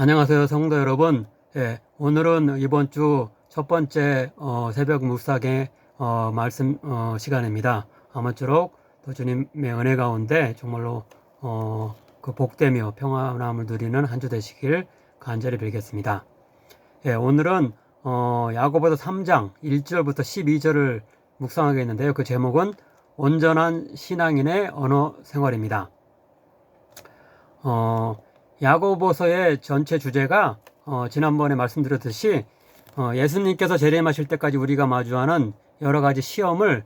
안녕하세요 성도 여러분. 예, 오늘은 이번 주 첫 번째 어, 새벽 묵상의 어, 말씀 어, 시간입니다. 아무쪼록 또 주님의 은혜 가운데 정말로 어, 그 복되며 평안함을 누리는 한 주 되시길 간절히 빌겠습니다. 예, 오늘은 어, 야고보서 3장 1절부터 12절을 묵상하겠는데요. 그 제목은 온전한 신앙인의 언어 생활입니다. 어, 야고보서의 전체 주제가 어, 지난번에 말씀드렸듯이 어, 예수님께서 재림하실 때까지 우리가 마주하는 여러 가지 시험을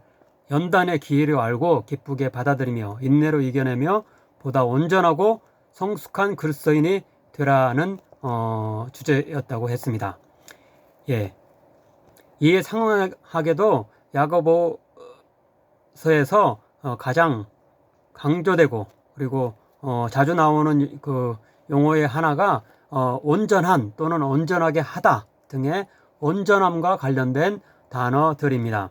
연단의 기회로 알고 기쁘게 받아들이며 인내로 이겨내며 보다 온전하고 성숙한 그리스도인이 되라는 어, 주제였다고 했습니다. 예. 이에 상응하게도 야고보서에서 어, 가장 강조되고 그리고 어, 자주 나오는 그 용어의 하나가 어, 온전한 또는 온전하게 하다 등의 온전함과 관련된 단어들입니다.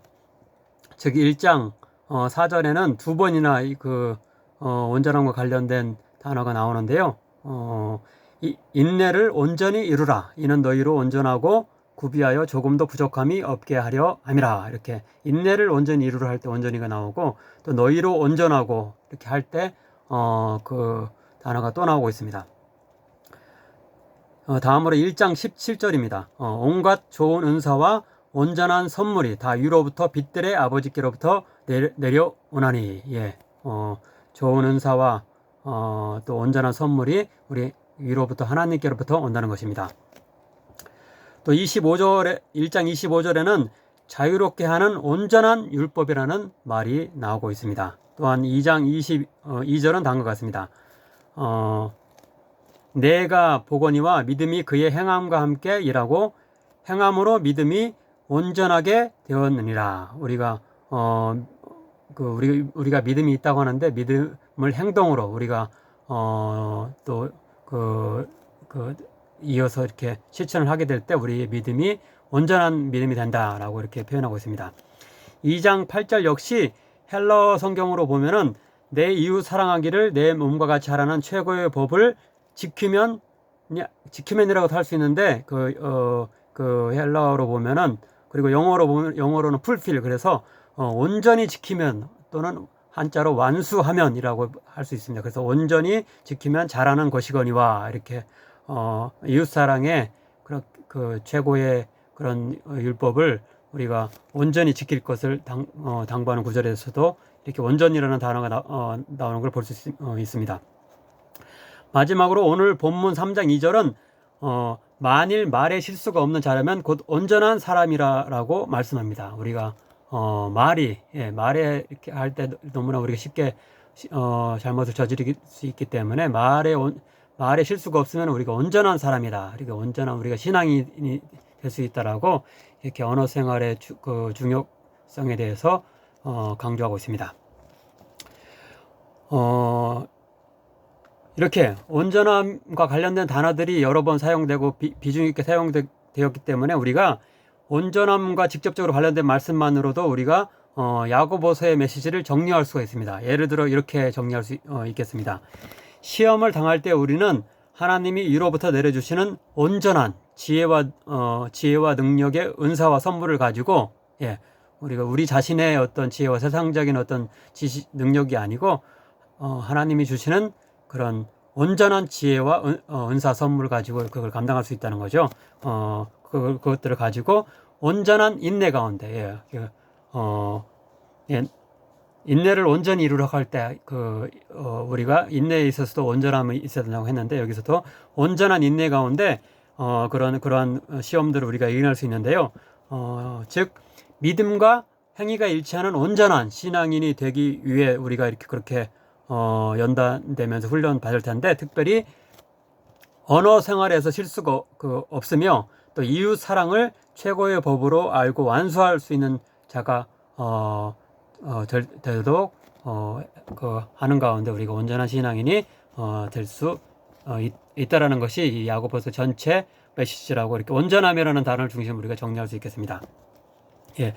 즉 1장 어, 4절에는 두 번이나 이그 어, 온전함과 관련된 단어가 나오는데요. 어, 이, 인내를 온전히 이루라. 이는 너희로 온전하고 구비하여 조금도 부족함이 없게 하려 함이라. 이렇게 인내를 온전히 이루라 할 때 온전히가 나오고 또 너희로 온전하고 이렇게 할 때 어, 그 단어가 또 나오고 있습니다. 어, 다음으로 1장 17절입니다. 어, 온갖 좋은 은사와 온전한 선물이 다 위로부터 빛들의 아버지께로부터 내려, 오나니 예, 어, 좋은 은사와 어, 또 온전한 선물이 우리 위로부터 하나님께로부터 온다는 것입니다. 또 25절에 1장 25절에는 자유롭게 하는 온전한 율법이라는 말이 나오고 있습니다. 또한 2장 22절은 다음과 같습니다. 어, 내가 보거니와 믿음이 그의 행함과 함께 일하고 행함으로 믿음이 온전하게 되었느니라. 우리가 어, 그 우리 우리가 믿음이 있다고 하는데 믿음을 행동으로 우리가 어, 또그 그 이어서 이렇게 실천을 하게 될 때 우리의 믿음이 온전한 믿음이 된다라고 이렇게 표현하고 있습니다. 2장 8절 역시 헬러 성경으로 보면은 내 이웃 사랑하기를 내 몸과 같이 하라는 최고의 법을 지키면 지키면이라고도 할 수 있는데 그 어, 그 헬라어로 보면은 그리고 영어로 보면 영어로는 풀필 그래서 어, 온전히 지키면 또는 한자로 완수하면이라고 할 수 있습니다. 그래서 온전히 지키면 잘하는 것이거니와 이렇게 어, 이웃 사랑의 그런 그 최고의 그런 율법을 우리가 온전히 지킬 것을 당, 어, 당부하는 구절에서도 이렇게 온전이라는 단어가 나, 어, 나오는 걸 볼수 어, 있습니다. 마지막으로 오늘 본문 3장 2절은 어, 만일 말에 실수가 없는 자라면 곧 온전한 사람이라라고 말씀합니다. 우리가 어, 말이 예, 말에 이렇게 할 때 너무나 우리가 쉽게 어, 잘못을 저지를 수 있기 때문에 말에 온, 말에 실수가 없으면 우리가 온전한 사람이다. 우리가 온전한 우리가 신앙이 될 수 있다라고 이렇게 언어 생활의 주, 그 중요성에 대해서 어, 강조하고 있습니다. 어, 이렇게 온전함과 관련된 단어들이 여러 번 사용되고 비, 중 있게 사용되었기 때문에 우리가 온전함과 직접적으로 관련된 말씀만으로도 우리가 어, 야고보서의 메시지를 정리할 수가 있습니다. 예를 들어 이렇게 정리할 수 어, 있겠습니다. 시험을 당할 때 우리는 하나님이 위로부터 내려주시는 온전한 지혜와 어, 지혜와 능력의 은사와 선물을 가지고 예, 우리가 우리 자신의 어떤 지혜와 세상적인 어떤 지식 능력이 아니고 어, 하나님이 주시는 그런 온전한 지혜와 은, 어, 은사 선물을 가지고 그걸 감당할 수 있다는 거죠. 어, 그, 그것들을 가지고 온전한 인내 가운데, 예, 그, 어, 예, 인내를 온전히 이루려 할 때, 그, 어, 우리가 인내에 있어서도 온전함이 있어야 된다고 했는데, 여기서도 온전한 인내 가운데, 어, 그런, 그러한 시험들을 우리가 이겨낼 수 있는데요. 어, 즉, 믿음과 행위가 일치하는 온전한 신앙인이 되기 위해 우리가 이렇게 그렇게 어, 연단되면서 훈련 받을 텐데 특별히 언어 생활에서 실수가 그 없으며 또 이웃 사랑을 최고의 법으로 알고 완수할 수 있는 자가 어, 어, 될, 되도록 어, 그 하는 가운데 우리가 온전한 신앙인이 어, 될수 어, 있다라는 것이 이 야고보서 전체 메시지라고 이렇게 온전함이라는 단어를 중심으로 우리가 정리할 수 있겠습니다. 예.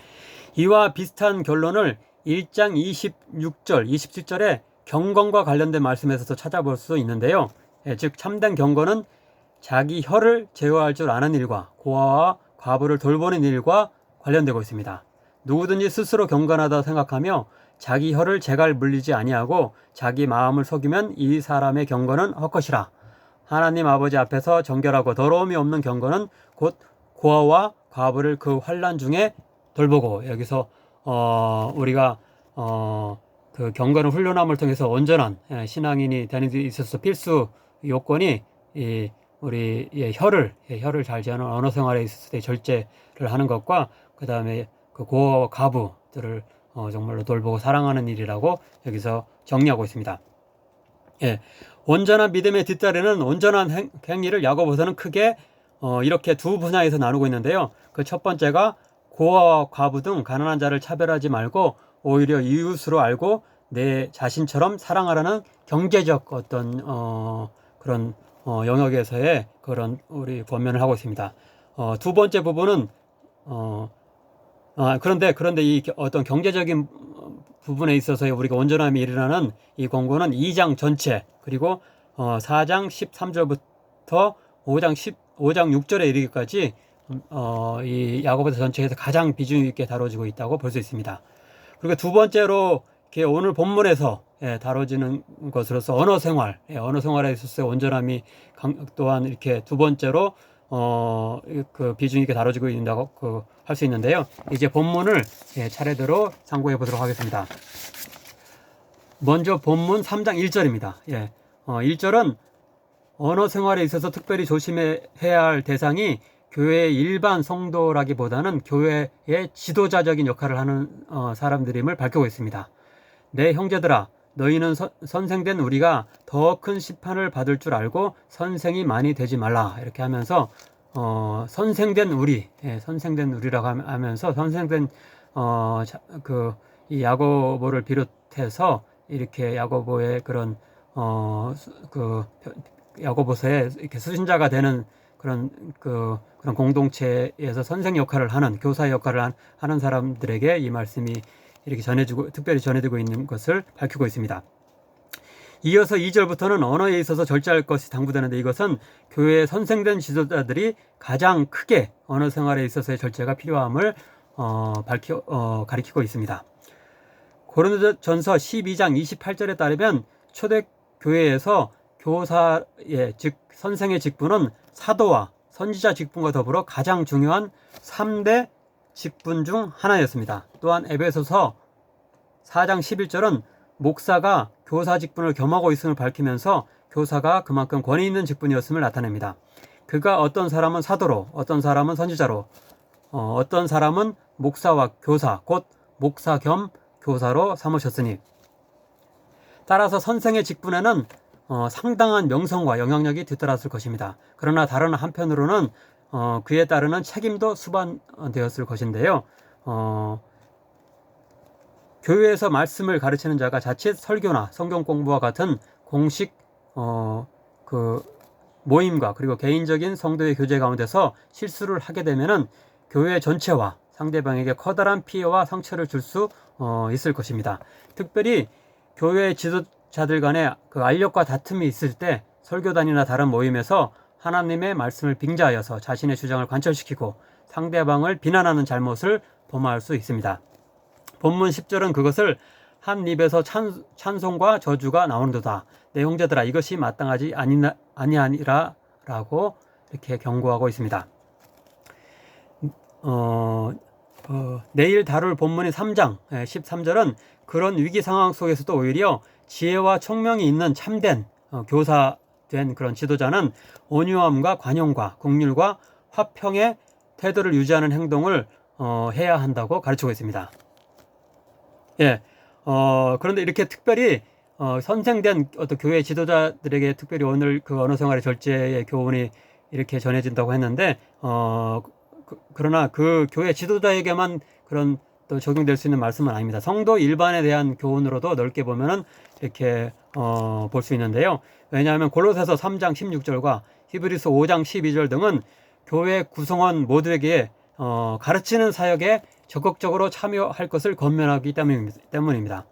이와 비슷한 결론을 1장 26절, 27절에 경건과 관련된 말씀에서도 찾아볼 수 있는데요. 예, 즉 참된 경건은 자기 혀를 제어할 줄 아는 일과 고아와 과부를 돌보는 일과 관련되고 있습니다. 누구든지 스스로 경건하다 생각하며 자기 혀를 제갈 물리지 아니하고 자기 마음을 속이면 이 사람의 경건은 헛것이라. 하나님 아버지 앞에서 정결하고 더러움이 없는 경건은 곧 고아와 과부를 그 환란 중에 돌보고 여기서 어 우리가 어 그 경건의 훈련함을 통해서 온전한 예, 신앙인이 되는 데 있어서 필수 요건이 이 우리 예, 혀를 예, 혀를 잘 지하는 언어 생활에 있을 때 절제를 하는 것과 그 다음에 그 고아와 과부들을 어, 정말로 돌보고 사랑하는 일이라고 여기서 정리하고 있습니다. 예, 온전한 믿음의 뒷다리는 온전한 행, 행위를 야고보서는 크게 어, 이렇게 두 분야에서 나누고 있는데요. 그 첫 번째가 고아와 과부 등 가난한 자를 차별하지 말고 오히려 이웃으로 알고 내 자신처럼 사랑하라는 경제적 어떤 어, 그런 어, 영역에서의 그런 우리 권면을 하고 있습니다. 어, 두 번째 부분은 어, 아, 그런데 그런데 이 겨- 어떤 경제적인 부분에 있어서 우리가 온전함이 일어나는 이 권고는 2장 전체 그리고 어, 4장 13절부터 5장 10 5장 6절에 이르기까지 음, 어, 이 야고보서 전체에서 가장 비중 있게 다뤄지고 있다고 볼 수 있습니다. 그리고 두 번째로 이렇게 오늘 본문에서 예, 다뤄지는 것으로서 언어 생활, 예, 언어 생활에 있어서 온전함이 강- 또한 이렇게 두 번째로 어, 그 비중 있게 다뤄지고 있다고 그, 할 수 있는데요. 이제 본문을 예, 차례대로 참고해 보도록 하겠습니다. 먼저 본문 3장 1절입니다. 예, 어, 1절은 언어 생활에 있어서 특별히 조심해야 할 대상이 교회의 일반 성도라기보다는 교회의 지도자적인 역할을 하는 어, 사람들임을 밝히고 있습니다. 내 형제들아, 너희는 선- 선생된 우리가 더 큰 심판을 받을 줄 알고 선생이 많이 되지 말라. 이렇게 하면서 어, 선생된 우리, 예, 선생된 우리라고 함- 하면서 선생된 어, 그이 야고보를 비롯해서 이렇게 야고보의 그런 어, 수- 그 야고보서에 이렇게 수신자가 되는 그런 그 그런 공동체에서 선생 역할을 하는 교사 역할을 한- 하는 사람들에게 이 말씀이 이렇게 전해지고 특별히 전해지고 있는 것을 밝히고 있습니다. 이어서 2절부터는 언어에 있어서 절제할 것이 당부되는데 이것은 교회의 선생된 지도자들이 가장 크게 언어 생활에 있어서의 절제가 필요함을 어, 밝혀 어, 가리키고 있습니다. 고린도전서 12장 28절에 따르면 초대 교회에서 교사의 즉 선생의 직분은 사도와 선지자 직분과 더불어 가장 중요한 3대 직분 중 하나였습니다. 또한 에베소서 4장 11절은 목사가 교사 직분을 겸하고 있음을 밝히면서 교사가 그만큼 권위 있는 직분이었음을 나타냅니다. 그가 어떤 사람은 사도로, 어떤 사람은 선지자로, 어, 어떤 사람은 목사와 교사, 곧 목사 겸 교사로 삼으셨으니 따라서 선생의 직분에는 어, 상당한 명성과 영향력이 뒤따랐을 것입니다. 그러나 다른 한편으로는 어, 그에 따르는 책임도 수반되었을 것인데요. 어, 교회에서 말씀을 가르치는 자가 자칫 설교나 성경 공부와 같은 공식 어, 그 모임과 그리고 개인적인 성도의 교제 가운데서 실수를 하게 되면은 교회 전체와 상대방에게 커다란 피해와 상처를 줄수 어, 있을 것입니다. 특별히 교회 지도 자들 간의 그 알력과 다툼이 있을 때 설교단이나 다른 모임에서 하나님의 말씀을 빙자하여서 자신의 주장을 관철시키고 상대방을 비난하는 잘못을 범할 수 있습니다. 본문 10절은 그것을 한 입에서 찬, 찬송과 저주가 나오는도다. 내 형제들아 이것이 마땅하지 아니나, 아니하니라 라고 이렇게 경고하고 있습니다. 어, 어, 내일 다룰 본문의 3장 13절은 그런 위기 상황 속에서도 오히려 지혜와 총명이 있는 참된 어, 교사 된 그런 지도자는 온유함과 관용과 국률과 화평의 태도를 유지하는 행동을 어, 해야 한다고 가르치고 있습니다. 예, 어, 그런데 이렇게 특별히 어, 선생된 어떤 교회 지도자들에게 특별히 오늘 그 언어 생활의 절제의 교훈이 이렇게 전해진다고 했는데 어, 그, 그 교회 지도자에게만 그런 또 적용될 수 있는 말씀은 아닙니다. 성도 일반에 대한 교훈으로도 넓게 보면은 이렇게 어, 볼 수 있는데요. 왜냐하면 골로새서 3장 16절과 히브리서 5장 12절 등은 교회 구성원 모두에게 어, 가르치는 사역에 적극적으로 참여할 것을 권면하기 때문입니다.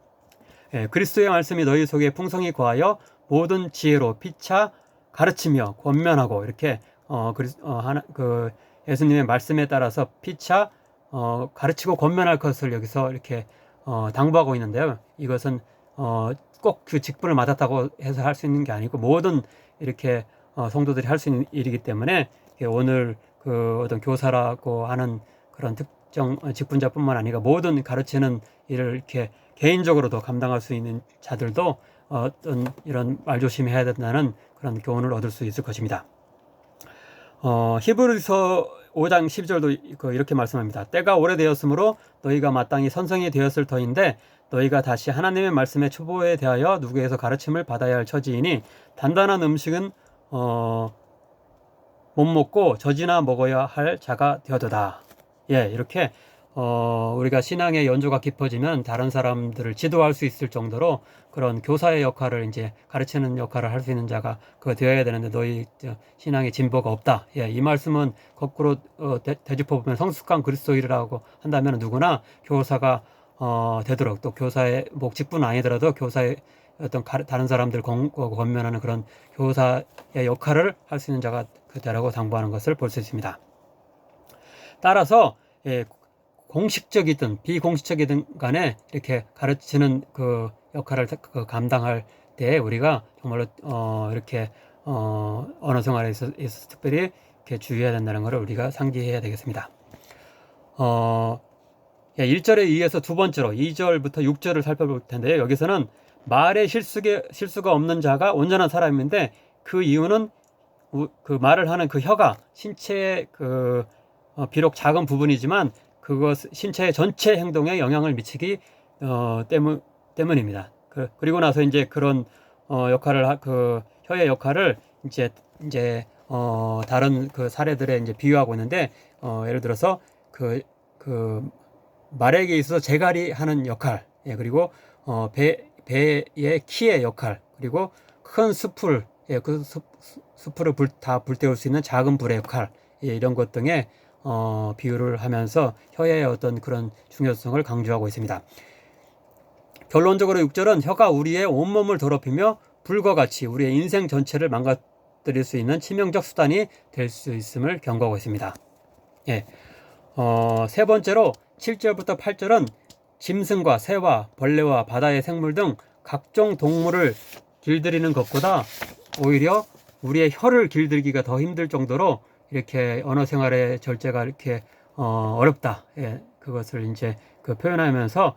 예, 그리스도의 말씀이 너희 속에 풍성히 거하여 모든 지혜로 피차 가르치며 권면하고 이렇게 어, 그, 어, 하나, 그 예수님의 말씀에 따라서 피차 어, 가르치고 권면할 것을 여기서 이렇게 어, 당부하고 있는데요. 이것은 어, 꼭 그 직분을 맡았다고 해서 할 수 있는 게 아니고 모든 이렇게 어, 성도들이 할 수 있는 일이기 때문에 오늘 그 어떤 교사라고 하는 그런 특정 직분자뿐만 아니라 모든 가르치는 일을 이렇게 개인적으로도 감당할 수 있는 자들도 어떤 이런 말조심해야 된다는 그런 교훈을 얻을 수 있을 것입니다. 어, 히브리서 5장 12절도 그 이렇게 말씀합니다. 때가 오래되었으므로 너희가 마땅히 선성이 되었을 터인데 너희가 다시 하나님의 말씀의 초보에 대하여 누구에서 가르침을 받아야 할 처지이니 단단한 음식은 어, 못 먹고 젖이나 먹어야 할 자가 되어도다. 예, 이렇게 어, 우리가 신앙의 연조가 깊어지면 다른 사람들을 지도할 수 있을 정도로 그런 교사의 역할을 이제 가르치는 역할을 할 수 있는 자가 그거 되어야 되는데 너희 신앙의 진보가 없다. 예, 이 말씀은 거꾸로 어, 대, 짚어 보면 성숙한 그리스도인이라고 한다면 누구나 교사가 어, 되도록 또 교사의 목직분 아니더라도 교사의 어떤 가, 다른 사람들 권, 권면하는 그런 교사의 역할을 할 수 있는 자가 그대라고 당부하는 것을 볼 수 있습니다. 따라서 예, 공식적이든 비공식적이든 간에 이렇게 가르치는 그 역할을 그 감당할 때 우리가 정말로 어 이렇게 어 언어 생활에 있어서, 특별히 이렇게 주의해야 된다는 것을 우리가 상기해야 되겠습니다. 어 1절에 예, 의해서 두 번째로 2절부터 6절을 살펴볼 텐데요. 여기서는 말에 실수가, 실수가 없는 자가 온전한 사람인데 그 이유는 그 말을 하는 그 혀가 신체의 그 어, 비록 작은 부분이지만 그것 신체의 전체 행동에 영향을 미치기 어, 때문 때문입니다. 그, 그리고 나서 이제 그런 어, 역할을 그 혀의 역할을 이제 이제 어, 다른 그 사례들에 이제 비유하고 있는데 어, 예를 들어서 그, 그 말에게 있어서 재갈이 하는 역할, 예, 그리고 어, 배, 배의 키의 역할, 그리고 큰 숲을, 예, 그 숲, 숲을 불, 다 불태울 수 있는 작은 불의 역할, 예, 이런 것 등의 어, 비유를 하면서 혀의 어떤 그런 중요성을 강조하고 있습니다. 결론적으로 6절은 혀가 우리의 온몸을 더럽히며 불과 같이 우리의 인생 전체를 망가뜨릴 수 있는 치명적 수단이 될 수 있음을 경고하고 있습니다. 예. 어, 세 번째로 7절부터 8절은 짐승과 새와 벌레와 바다의 생물 등 각종 동물을 길들이는 것보다 오히려 우리의 혀를 길들기가 더 힘들 정도로 이렇게 언어 생활의 절제가 이렇게 어, 어렵다. 예, 그것을 이제 그 표현하면서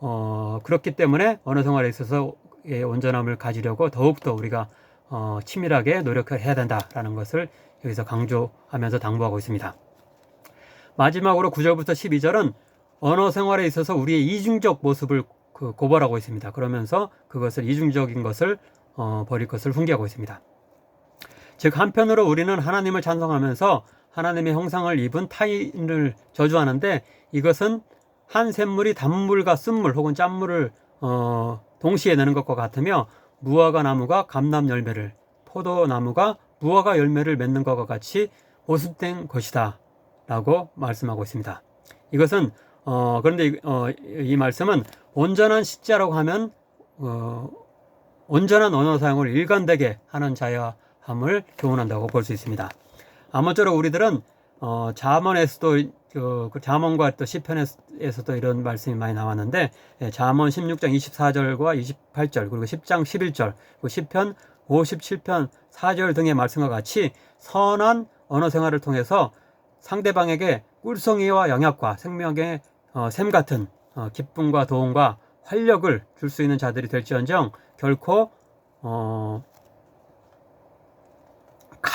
어, 그렇기 때문에 언어 생활에 있어서 예, 온전함을 가지려고 더욱더 우리가 어, 치밀하게 노력을 해야 된다라는 것을 여기서 강조하면서 당부하고 있습니다. 마지막으로 9절부터 12절은 언어 생활에 있어서 우리의 이중적 모습을 그 고발하고 있습니다. 그러면서 그것을 이중적인 것을 어, 버릴 것을 훈계하고 있습니다. 즉 한편으로 우리는 하나님을 찬송하면서 하나님의 형상을 입은 타인을 저주하는데 이것은 한 샘물이 단물과 쓴물 혹은 짠물을 어, 동시에 내는 것과 같으며 무화과 나무가 감람 열매를 포도나무가 무화과 열매를 맺는 것과 같이 모습된 것이다 라고 말씀하고 있습니다. 이것은 어, 그런데 이, 어, 이 말씀은 온전한 시자라고 하면 어, 온전한 언어 사용을 일관되게 하는 자야 함을 교훈한다고 볼 수 있습니다. 아무쪼록 우리들은 어, 자문에서도 그, 그 자문과 또 시편에서도 이런 말씀이 많이 나왔는데 예, 자문 16장 24절과 28절 그리고 10장 11절 그리고 시편 57편 4절 등의 말씀과 같이 선한 언어 생활을 통해서 상대방에게 꿀성이와 영약과 생명의 어, 샘 같은 어, 기쁨과 도움과 활력을 줄 수 있는 자들이 될지언정 결코 어,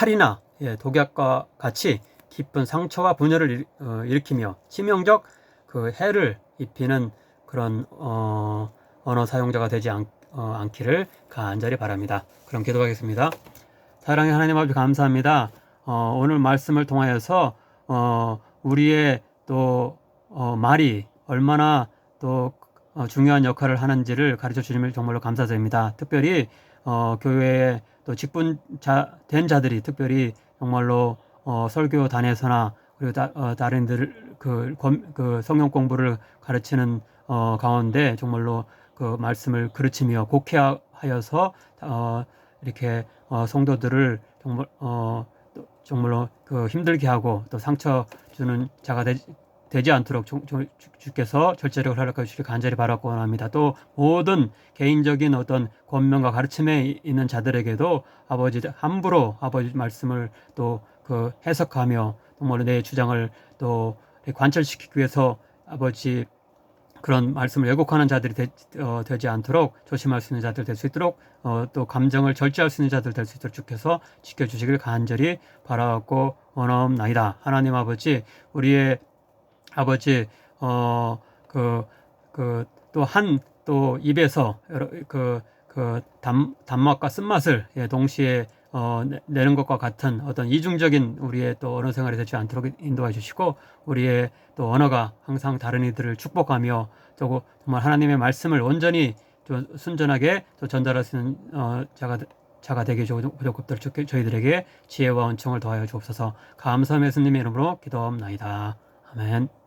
칼이나 예, 독약과 같이 깊은 상처와 분열을 일, 어, 일으키며 치명적 그 해를 입히는 그런 어, 언어 사용자가 되지 않, 어, 않기를 간절히 바랍니다. 그럼 기도하겠습니다. 사랑의 하나님 아버지 감사합니다. 어, 오늘 말씀을 통하여서 어, 우리의 또 어, 말이 얼마나 또 어, 중요한 역할을 하는지를 가르쳐 주님을 정말로 감사드립니다. 특별히 어, 교회에 또 직분자 된 자들이 특별히 정말로 어, 설교단에서나 그리고 다, 어, 다른 들 그, 그 성경 공부를 가르치는 어, 가운데 정말로 그 말씀을 그르치며 곡해하여서 어, 이렇게 어, 성도들을 정말 어, 또 정말로 그 힘들게 하고 또 상처 주는 자가 되지, 되지 않도록 주, 주, 주께서 절제력을 허락해 주시길 간절히 바라고 원합니다. 또 모든 개인적인 어떤 권면과 가르침에 있는 자들에게도 아버지 함부로 아버지 말씀을 또 그 해석하며 정말로 내 주장을 또 관철시키기 위해서 아버지 그런 말씀을 왜곡하는 자들이 되, 어, 되지 않도록 조심할 수 있는 자들 될 수 있도록 어, 또 감정을 절제할 수 있는 자들 될 수 있도록 주께서 지켜주시길 간절히 바라고 원하옵나이다. 하나님 아버지 우리의 아버지 어 그 그 또 한또 입에서 여러 그그 단 단맛과 쓴맛을 예, 동시에 어, 내- 내는 것과 같은 어떤 이중적인 우리의 또 언어 생활이 되지 않도록 인도해 주시고 우리의 또 언어가 항상 다른 이들을 축복하며 또 정말 하나님의 말씀을 온전히 또 순전하게 또 전달할 수 있는 어, 자가 자가 되게 부족급들 저희들에게 지혜와 은총을 더하여 주옵소서 감사하며 예수님의 이름으로 기도합나이다. 아멘.